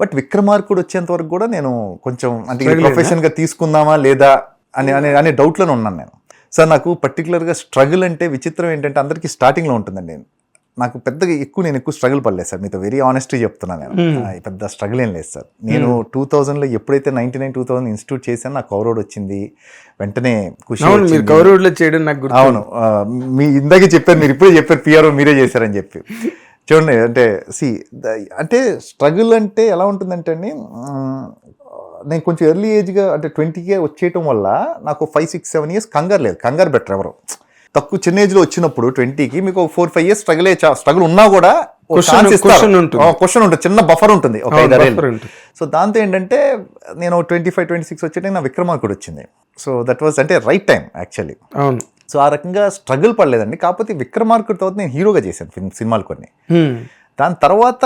But విక్రమార్కుడు వచ్చేంత వరకు కూడా నేను కొంచెం అంటే Struggle ప్రొఫెషన్గా తీసుకుందామా లేదా అని అనే అనే డౌట్లోనే ఉన్నాను నేను. సార్ నాకు పర్టికులర్గా స్ట్రగుల్ అంటే విచిత్రం ఏంటంటే అందరికీ స్టార్టింగ్లో ఉంటుందండి. నాకు పెద్దగా ఎక్కువ నేను ఎక్కువ స్ట్రగుల్ పడలేదు సార్. మీతో వెరీ ఆనెస్ట్ చెప్తున్నాను నేను. Hmm. పెద్ద స్ట్రగుల్ ఏం లేదు సార్. నేను టూ థౌజండ్లో ఎప్పుడైతే ninety nine two thousand institute చేశాను నాకు కవర్ వచ్చింది. వెంటనే మీరు. కౌరవుడిలో చేయడం నాకు అవును. మీ ఇందాకే చెప్పారు మీరు ఇప్పుడే చెప్పారు పిఆర్ఓ మీరే చేశారని చెప్పి. చూడండి అంటే సి అంటే స్ట్రగుల్ అంటే ఎలా ఉంటుందంటే అండి నేను కొంచెం ఎర్లీ ఏజ్గా అంటే ట్వంటీకే వచ్చేయటం వల్ల నాకు ఫైవ్ సిక్స్ సెవెన్ ఇయర్స్ కంగారు లేదు. కంగారు బెటర్ ఎవరు? తక్కువ చిన్న ఏజ్లో వచ్చినప్పుడు ట్వంటీకి మీకు four five years struggle struggle ఉన్నా కూడా. క్వశ్చన్ ఉంటుంది. చిన్న బఫర్ ఉంటుంది. ఒక ఐదారేళ్ళు. సో దాంతో ఏంటంటే నేను ట్వంటీ ఫైవ్ ట్వంటీ సిక్స్ వచ్చేట నా విక్రమార్కుడు వచ్చింది. సో దట్ వాజ్ అంటే రైట్ టైం యాక్చువల్లీ. అవును. సో ఆ రకంగా స్ట్రగుల్ పడలేదండి. కాకపోతే విక్రమార్కుడి తర్వాత నేను హీరోగా చేశాను ఫిల్మ్ సినిమాలు కొన్ని. దాని తర్వాత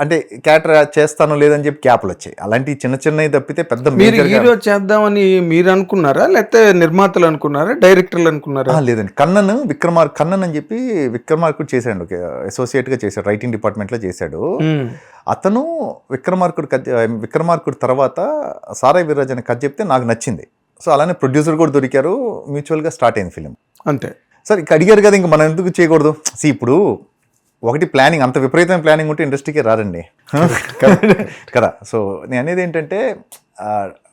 అంటే క్యాటర్ చేస్తాను లేదని చెప్పి క్యాప్లు వచ్చాయి. అలాంటి చిన్న చిన్నవి తప్పితే పెద్ద మీరు హీరో చేద్దామని మీరు అనుకున్నారా? లేకపోతే నిర్మాతలు అనుకున్నారా? డైరెక్టర్లు అనుకున్నారా? లేదండి. కన్నన్ విక్రమార్ కన్నన్ అని చెప్పి విక్రమార్కుడు చేశాడు. అసోసియేట్గా చేశాడు. రైటింగ్ డిపార్ట్మెంట్లో చేశాడు. అతను విక్రమార్కుడు కథ విక్రమార్కుడు తర్వాత సారాయ్ వీర్రాజ్ అనే కథ చెప్తే నాకు నచ్చింది. సో అలానే ప్రొడ్యూసర్ కూడా దొరికారు. మ్యూచువల్గా స్టార్ట్ అయింది ఫిలిం అంతే. సార్ ఇక అడిగారు కదా ఇంక మనం ఎందుకు చేయకూడదు? సి ఇప్పుడు ఒకటి ప్లానింగ్ అంత విపరీతమైన ప్లానింగ్ ఉంటే ఇండస్ట్రీకి రారండి కదా? సో నేను అనేది ఏంటంటే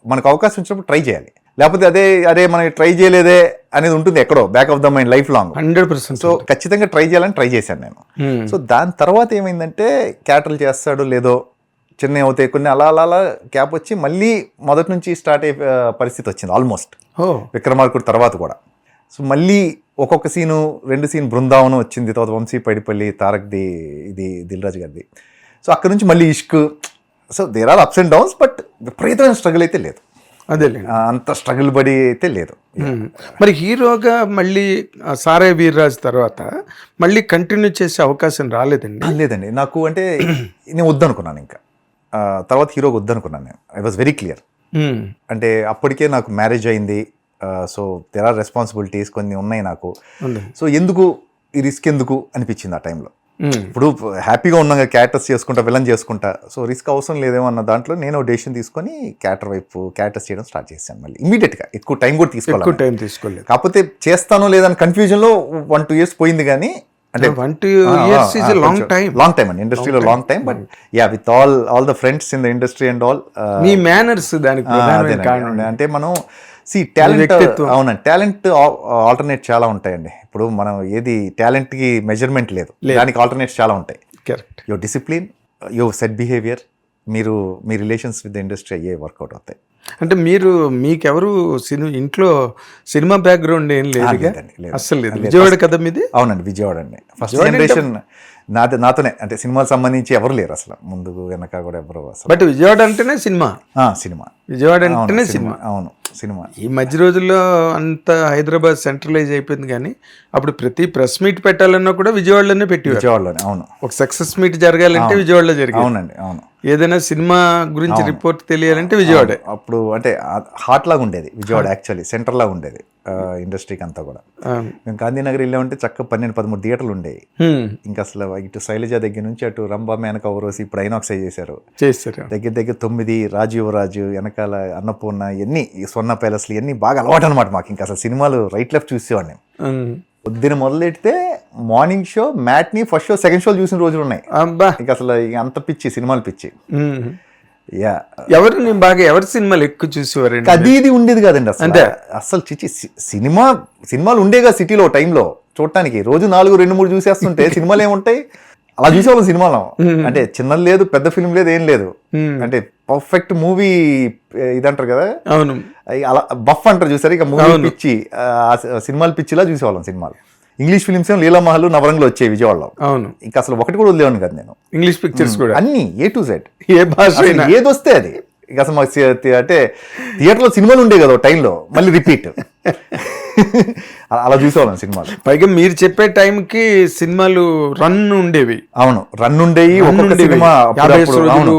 మనకు అవకాశం వచ్చినప్పుడు ట్రై చేయాలి. లేకపోతే అదే అదే మనం ట్రై చేయలేదే అనేది ఉంటుంది ఎక్కడో back of the mind life long hundred percent. So ఖచ్చితంగా ట్రై చేయాలని ట్రై చేశాను నేను. సో దాని తర్వాత ఏమైందంటే క్యాటల్ చేస్తాడో లేదో చిన్న అవుతాయి కొన్ని అలా అలా అలా క్యాప్ వచ్చి మళ్ళీ మొదటి నుంచి స్టార్ట్ అయ్యే పరిస్థితి వచ్చింది ఆల్మోస్ట్ విక్రమార్కుడు తర్వాత కూడా. సో మళ్ళీ ఒక్కొక్క సీను రెండు సీన్ బృందావనం వచ్చింది తర్వాత వంశీ పైడిపల్లి తారక్ది ఇది దిల్రాజు గారిది. సో అక్కడ నుంచి మళ్ళీ Ishq. So there are ups and downs but విపరీతమైన స్ట్రగుల్ అయితే లేదు. అదేలే ఆ, అంత స్ట్రగుల్ పడి అయితే లేదు. మరి హీరోగా మళ్ళీ సారే వీర్రాజ్ తర్వాత మళ్ళీ కంటిన్యూ చేసే అవకాశం రాలేదండి? లేదండి. నాకు అంటే నేను వద్దనుకున్నాను ఇంకా. తర్వాత హీరోకి వద్దనుకున్నాను నేను. I was very clear. అంటే అప్పటికే నాకు మ్యారేజ్ అయింది. సో దెర్ ఆర్ రెస్పాన్సిబిలిటీస్ కొన్ని ఉన్నాయి నాకు. సో ఎందుకు ఈ రిస్క్ ఎందుకు అనిపించింది ఆ టైంలో హ్మ్. ఇప్పుడు హ్యాపీగా ఉన్నాం క్యారెక్టర్స్ చేసుకుంటా విలన్ చేసుకుంటా సో రిస్క్ అవసరం లేదేమో అన్న దాంట్లో నేను డెసిషన్ తీసుకొని క్యారెక్టర్ వైపు క్యారెక్టర్స్ చేయడం స్టార్ట్ చేశాను మళ్ళీ. ఇమీడియట్గా. ఎక్కువ టైం కూడా తీసుకోవాలి. టైం తీసుకోలేదు. కాకపోతే చేస్తానో లేదని కన్ఫ్యూజన్లో వన్ టూ ఇయర్స్ పోయింది కానీ అంటే one two years is long time long time అండి. ఇండస్ట్రీలో long time but yeah with all all the friends in the industry and all me manners దానికి అంటే మనం సి టాలెంట్. అవునండి. టాలెంట్ ఆల్టర్నేట్ చాలా ఉంటాయండి. ఇప్పుడు మనం ఏది టాలెంట్కి మెజర్మెంట్ లేదు. దానికి ఆల్టర్నేట్స్ చాలా ఉంటాయి. Correct your discipline your set behaviour మీరు మీ రిలేషన్స్ విత్ ఇండస్ట్రీ అయ్యే వర్కౌట్ అవుతాయి. అంటే మీరు మీకెవరు సినిమా ఇంట్లో సినిమా బ్యాక్గ్రౌండ్ ఏం లేదు లేదండి, లేదు. విజయవాడ కదా మీది? అవునండి విజయవాడ అండి. ఫస్ట్ జనరేషన్ నాది నాతోనే. అంటే సినిమాకి సంబంధించి ఎవరు లేరు అసలు. ముందు వెనక కూడా ఎవరు అసలు బట్ విజయవాడ అంటేనే సినిమా? ఆ, సినిమా. విజయవాడ అంటేనే సినిమా. అవును. సినిమా. ఈ మధ్య రోజుల్లో అంత హైదరాబాద్ సెంట్రలైజ్ అయిపోయింది కానీ అప్పుడు ప్రతి ప్రెస్ మీట్ పెట్టాలన్నా కూడా విజయవాడలోనే పెట్టేవారు. విజయవాడలోనే అవును. ఒక సక్సెస్ మీట్ జరగాలంటే విజయవాడలో జరిగింది. అవునండి అవును. ఏదైనా సినిమా గురించి రిపోర్ట్ తెలియాలంటే విజయవాడే. అప్పుడు అంటే హాట్ లాగా ఉండేది విజయవాడ యాక్చువల్లీ సెంటర్ లాగా ఉండేది ఇండస్ట్రీకి అంతా కూడా. మేము గాంధీనగర్ వెళ్ళామంటే చక్క పన్నెండు పదమూడు థియేటర్లు ఉండేవి. ఇంకా అసలు ఇటు శైలజ దగ్గర నుంచి అటు రంభా మేనక ఓరోసి ఇప్పుడు ఐనాక్స్ చేశారు. చేస్తారు. దగ్గర దగ్గర తొమ్మిది రాజీవ్ రాజు వెనకాల అన్నపూర్ణ ఇవన్నీ ఈ స్వర్ణ ప్యాలెస్లు ఇవన్నీ బాగా అలవాటు అనమాట మాకు. ఇంకా అసలు సినిమాలు రైట్ లెఫ్ట్ చూసేవాడిని. పొద్దున మొదలెడితే morning show matinee first show second show చూసిన రోజులు ఉన్నాయి. అబ్బా. ఇంకా అసలు అంత పిచ్చి సినిమాలు పిచ్చి. యా. ఎవరు నేను బాగా ఎవరి సినిమాలు ఎక్కువ చూసేవారండి? అది ఇది ఉండేది కాదండి అసలు. అంతే. అసలు చిచి సి- సినిమా సినిమాలు ఉండేగా సిటీలో టైంలో చూడటానికి. రోజు నాలుగు రెండు మూడు చూసేస్తుంటే సినిమాలు ఏముంటాయి? అలా చూసేవాళ్ళం సినిమాలో. అంటే చిన్నది లేదు పెద్ద ఫిల్మ్ లేదు ఏం లేదు. అంటే పర్ఫెక్ట్ మూవీ ఇదంటారు కదా? అవును. అలా బఫ్ అంటారు చూసారు? ఇక మూవీ పిచ్చి సినిమాలు పిచ్చిలా చూసేవాళ్ళం సినిమాలు. ఇంగ్లీష్ ఫిల్మ్స్ ఏమో లీలామహల్ నవరంగులు వచ్చాయి విజయవాడలో. అవును. ఇంకా అసలు ఒకటి కూడా వదిలేవాడిని కదా నేను. ఇంగ్లీష్ పిక్చర్స్ కూడా. అన్ని ఏ టు జెడ్ ఏ భాష ఏది వస్తే అది. ఇక అసలు మాకు అంటే థియేటర్లో సినిమాలు ఉండే కదా టైంలో మళ్ళీ రిపీట్ అలా చూసేవాళ్ళం సినిమాలు. పైగా మీరు చెప్పే టైంకి సినిమాలు రన్ ఉండేవి. అవును రన్ ఉండేవి. ఒక్కొక్క. Cinema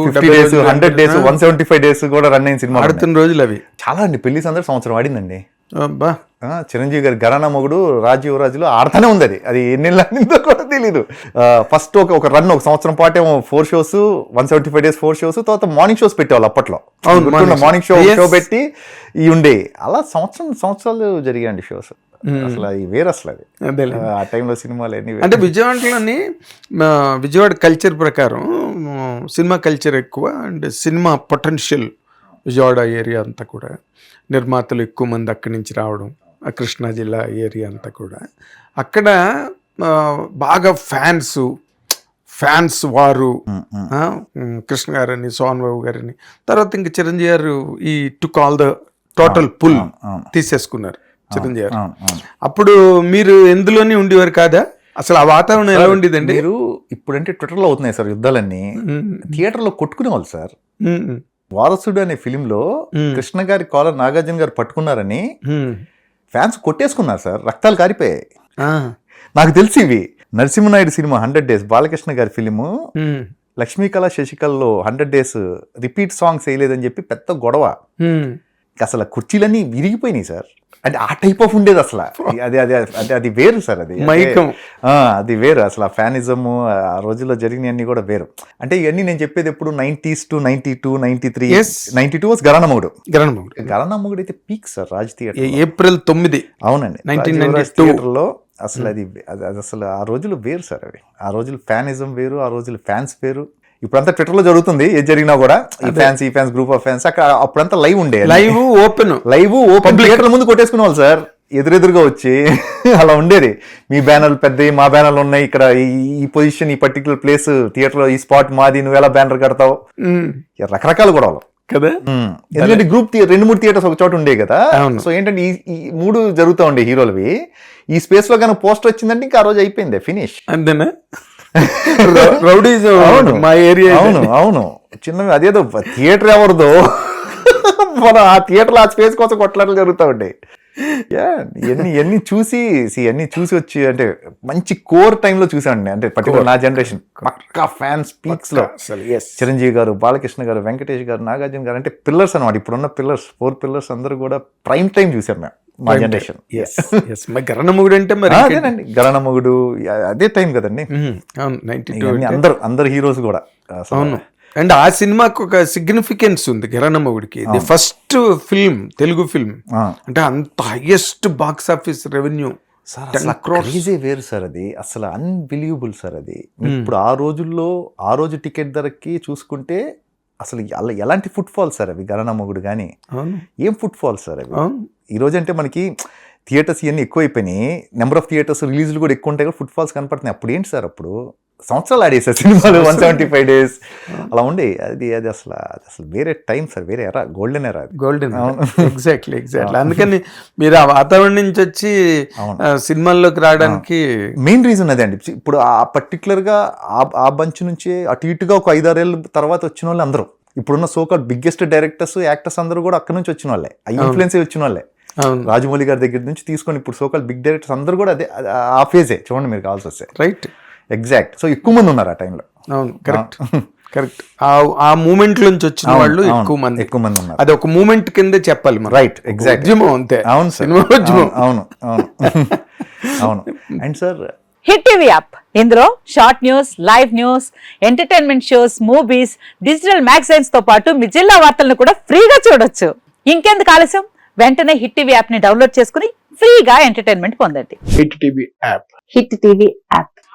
fifty days hundred days. One seventy five days కూడా రన్ అయిన సినిమా ఆడుతున్న రోజులు అవి. చాలా అండి పెళ్ళి సందర్భం సంవత్సరం ఆడిందండి. అబ్బా. ఆ, చిరంజీవి గారి గరానా మొగుడు రాజీవ్ రాజులో ఆడుతూనే ఉంది అది. అది ఎన్ని నెలలు కూడా తెలీదు. ఫస్ట్ ఒక ఒక రన్ ఒక సంవత్సరం పాటు ఏమో four shows one seventy five days four shows తర్వాత మార్నింగ్ షోస్ పెట్టేవాళ్ళు అప్పట్లో. Morning show. షో పెట్టి ఇవి ఉండే. అలా సంవత్సరం సంవత్సరాలు జరిగాయండి షోస్ అసలు అవి వేరు అసలు అది ఆ టైంలో సినిమాలు అన్ని. అంటే విజయవాడలోని విజయవాడ కల్చర్ ప్రకారం సినిమా కల్చర్ ఎక్కువ and cinema potential Vijayawada area అంతా కూడా. నిర్మాతలు ఎక్కువ మంది అక్కడి నుంచి రావడం కృష్ణా జిల్లా ఏరియా అంతా కూడా. అక్కడ బాగా ఫ్యాన్స్ ఫ్యాన్స్ వారు కృష్ణ గారని సోహన్ బాబు గారని. తర్వాత ఇంకా చిరంజీవి గారు ఈ to call the total pull. తీసేసుకున్నారు చిరంజీవి గారు. అప్పుడు మీరు ఎందులోనే ఉండేవారు కాదా? అసలు ఆ వాతావరణం ఎలా ఉండేదండి? మీరు ఇప్పుడంటే ట్విట్టర్లో అవుతున్నాయి సార్ యుద్ధాలన్నీ. థియేటర్లో కొట్టుకునేవాళ్ళు సార్. వారసుడు అనే ఫిలింలో. కృష్ణ గారి కాలర్ నాగార్జున గారు పట్టుకున్నారని. ఫ్యాన్స్ కొట్టేసుకున్నారు సార్ రక్తాలు కారిపోయాయి నాకు తెలిసి ఇవి Narasimha Naidu cinema hundred days Balakrishna గారి ఫిలిము లక్ష్మీకళ శశికళలో హండ్రెడ్ డేస్ రిపీట్ సాంగ్స్ వేయలేదని చెప్పి పెద్ద గొడవ. అసలు కుర్చీలన్నీ విరిగిపోయినాయి సార్. అంటే ఆ టైప్ ఆఫ్ ఉండేది అసలు. అది అది అది అది వేరు సార్ అది. అంటే- మైకం. ఆ, అది వేరు. అసలు ఆ ఫ్యానిజము ఆ రోజుల్లో జరిగినవన్నీ కూడా వేరు. అంటే ఇవన్నీ నేను చెప్పేది ఎప్పుడు nineties to ninety two ninety three. Ninety two was Gharana Mogudu గరణమౌళి. Gharana Mogudu అయితే peak sir Raj theatre April తొమ్మిది. అవునండి. 1992. థియేటర్లో అసలు అది అది అది అసలు ఆ రోజులు వేరు సార్ అవి. ఆ రోజులు ఫ్యానిజం వేరు ఆ రోజులు ఫ్యాన్స్ వేరు. ఇప్పుడంతా ట్విట్టర్లో జరుగుతుంది ఏది జరిగినా కూడా. ఈ ఫ్యాన్స్ ఈ ఫ్యాన్స్ గ్రూప్ ఆఫ్ ఫ్యాన్స్ అక్కడ అప్పుడంతా లైవ్ ఉండే లైవ్ ఓపెన్ లైవ్ ఓపెన్ థియేటర్ల ముందు కొట్టేసుకునే వాళ్ళు సార్. ఎదురెదురుగా వచ్చి అలా ఉండేది. మీ బ్యానర్లు పెద్దవి మా బ్యానర్లు ఉన్నాయి. ఇక్కడ ఈ- పొజిషన్ ఈ పర్టికులర్ ప్లేస్ థియేటర్లో ఈ స్పాట్ మాది నువ్వు ఎలా బ్యానర్ కడతావు? రకరకాల గొడవలు కదా. ఎందుకంటే గ్రూప్ రెండు మూడు థియేటర్స్ ఒక చోట ఉండే కదా. సో ఏంటంటే ఈ మూడు జరుగుతూ ఉండే హీరోలవి. ఈ స్పేస్లో కనుక పోస్టర్ వచ్చిందంటే ఇంకా ఆ రోజు అయిపోయింది ఫినిష్ అంతేనా? రౌడీస్ అవును. మా ఏరియా అవును అవును. చిన్న అదేదో థియేటర్ ఎవరిదో. మన ఆ థియేటర్ ఆ స్పేస్ కోసం కొట్లాటలు జరుగుతూ ఉంటాయి యా ఇవన్నీ ఇవన్నీ చూసి ఇవన్నీ చూసి వచ్చి అంటే మంచి కోర్ టైంలో చూసాండి అంటే పర్టికులర్ నా జనరేషన్ పక్కా ఫ్యాన్స్ పీక్స్లో. చిరంజీవి గారు బాలకృష్ణ గారు వెంకటేష్ గారు నాగార్జున గారు అంటే పిల్లర్స్ అనమాట ఇప్పుడున్న పిల్లర్స్ ఫోర్ పిల్లర్స్ అందరూ కూడా ప్రైమ్ టైం చూసాం మేము మా జనరేషన్ గరణమౌడి అంటే మరి? అదేనండి. గరణ మొగుడు అదే టైం కదండి. అందరు అందరు హీరోస్ కూడా. అవును. అండ్ ఆ సినిమాకి ఒక సిగ్నిఫికెన్స్ ఉంది కిరణమ్మగుడికి the first film Telugu film. అంటే అంత highest box office revenue crazy వేరు సార్ అది. అసలు అన్బిలీవబుల్ సార్ అది. ఇప్పుడు ఆ రోజుల్లో ఆ రోజు టికెట్ ధరకి చూసుకుంటే అసలు అలా ఎలాంటి ఫుట్ ఫాల్ సార్ అవి? గరణ మొగుడు కానీ ఏం ఫుట్ ఫాల్ సార్ అవి? అవును. ఈ రోజు అంటే మనకి థియేటర్స్ ఇవన్నీ ఎక్కువైపోయినాయి. నెంబర్ ఆఫ్ థియేటర్స్ రిలీజ్లు కూడా ఎక్కువ ఉంటాయి ఫుట్ ఫాల్స్ కనపడుతున్నాయి. అప్పుడు ఏంటి సార్ అప్పుడు? సంవత్సరాలు ఆడేసారు సినిమాలు వన్ సెవెంటీ ఫైవ్ డేస్ అలా ఉండే అది అది అసలు అది అసలు వేరే టైం సార్ వేరే ఎరా golden era golden. Exactly exactly అందుకని మీరు ఆ వాతావరణం నుంచి వచ్చి సినిమాల్లోకి రావడానికి మెయిన్ రీజన్ అదే అండి. ఇప్పుడు ఆ పర్టికులర్గా ఆ బంచ్ నుంచి అటు ఇటుగా ఒక ఐదారేళ్ళ తర్వాత వచ్చిన వాళ్ళు అందరూ. ఇప్పుడున్న సోకాల్ బిగ్గెస్ట్ డైరెక్టర్స్ యాక్టర్స్ అందరూ కూడా అక్కడ నుంచి వచ్చిన వాళ్ళే. ఆ ఇన్ఫ్లుయెన్స్ వచ్చిన వాళ్ళే. రాజమౌళి గారి దగ్గర నుంచి తీసుకొని ఇప్పుడు సోకాల్ బిగ్ డైరెక్టర్స్ అందరూ కూడా అదే ఆ ఫేజే చూడండి మీరు కావాల్సి వస్తే. రైట్ ఎగ్జాక్ట్ సో ఎక్కువ మంది ఉన్నారు ఆ టైంలో అవును కరెక్ట్ కరెక్ట్ ఆ ఆ మూమెంట్ నుంచి వచ్చిన వాళ్ళు ఎక్కువ మంది ఎక్కువ మంది ఉన్నారు. అది ఒక మూమెంట్ కిందే చెప్పాలి మనం. రైట్ ఎగ్జాక్ట్ ఉద్యమం అంతే. అవును సార్ సినిమా ఉద్యమం. అవును అవును. అవును. And sir hit TV app. ఇందులో short news live news entertainment shows movies digital మ్యాగజైన్స్తో పాటు మీ జిల్లా వార్తలను కూడా ఫ్రీగా చూడొచ్చు. ఇంకెందుకు ఆలస్యం? వెంటనే హిట్ టీవీ యాప్ని డౌన్లోడ్ చేసుకుని ఫ్రీగా ఎంటర్టైన్మెంట్ పొందండి. Hit TV app. Hit TV app.